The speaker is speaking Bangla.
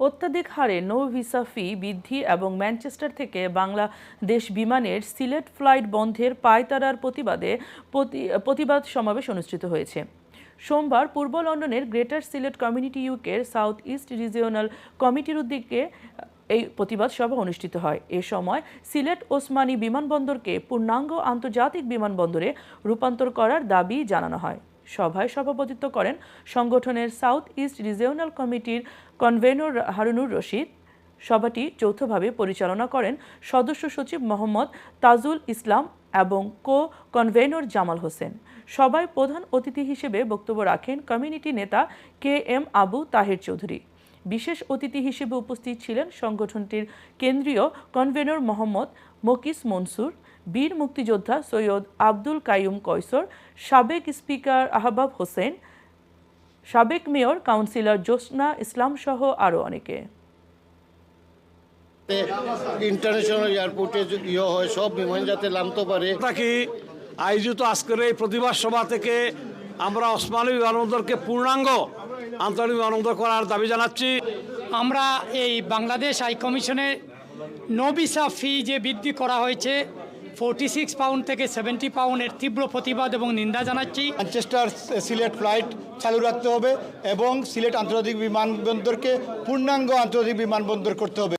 অত্যাধিক হারে নো ভিসা ফি বৃদ্ধি এবং ম্যানচেস্টার থেকে বাংলাদেশ বিমানের সিলেট ফ্লাইট বন্ধের পায়তারার প্রতিবাদে প্রতি- প্রতিবাদ সমাবেশ অনুষ্ঠিত হয়েছে। সোমবার পূর্ব লন্ডনের গ্রেটার সিলেট কমিউনিটি ইউকের সাউথ ইস্ট রিজিওনাল কমিটির উদ্যোগে এই প্রতিবাদ সভা অনুষ্ঠিত হয়। এ সময় সিলেট ওসমানী বিমানবন্দরকে পূর্ণাঙ্গ আন্তর্জাতিক বিমানবন্দরে রূপান্তর করার দাবি জানানো হয়। সভায় সভাপতিত্ব করেন সংগঠনের সাউথ ইস্ট রিজিওনাল কমিটির কনভেনর হারুনুর রশিদ। সভাটি যৌথভাবে পরিচালনা করেন সদস্য সচিব মোহাম্মদ তাজুল ইসলাম এবং কো কনভেনর জামাল হোসেন। সভায় প্রধান অতিথি হিসেবে বক্তব্য রাখেন কমিউনিটি নেতা কে এম আবু তাহের চৌধুরী। বিশেষ অতিথি হিসেবে উপস্থিত ছিলেন সংগঠনটির কেন্দ্রীয় কনভেনর মোহাম্মদ মকিস মনসুর বীর মুক্তিযোদ্ধা সৈয়দ আব্দুল কাইয়ুম কয়সর সাবেক স্পিকার আহবাব হোসেন সাবেক মেয়র কাউন্সিলর জোসনা ইসলাম সহ আরও অনেকে। ইন্টারন্যাশনাল এয়ারপোর্টে যে ইয়ে হয় সব বিমান যাতে নামতে পারে। থাকি আয়োজিত আজকের এই প্রতিবাদ সভা থেকে আমরা ওসমানী বিমানবন্দরকে পূর্ণাঙ্গ আন্তর্জাতিক বিমানবন্দর করার দাবি জানাচ্ছি। আমরা এই বাংলাদেশ হাই কমিশনে নো ভিসা ফি যে বৃদ্ধি করা হয়েছে ফোরটি সিক্স পাউন্ড থেকে সেভেন্টি পাউন্ডের তীব্র প্রতিবাদ এবং নিন্দা জানাচ্ছি। ম্যানচেস্টার সিলেট ফ্লাইট চালু রাখতে হবে এবং সিলেট আন্তর্জাতিক বিমানবন্দরকে পূর্ণাঙ্গ আন্তর্জাতিক বিমানবন্দর করতে হবে।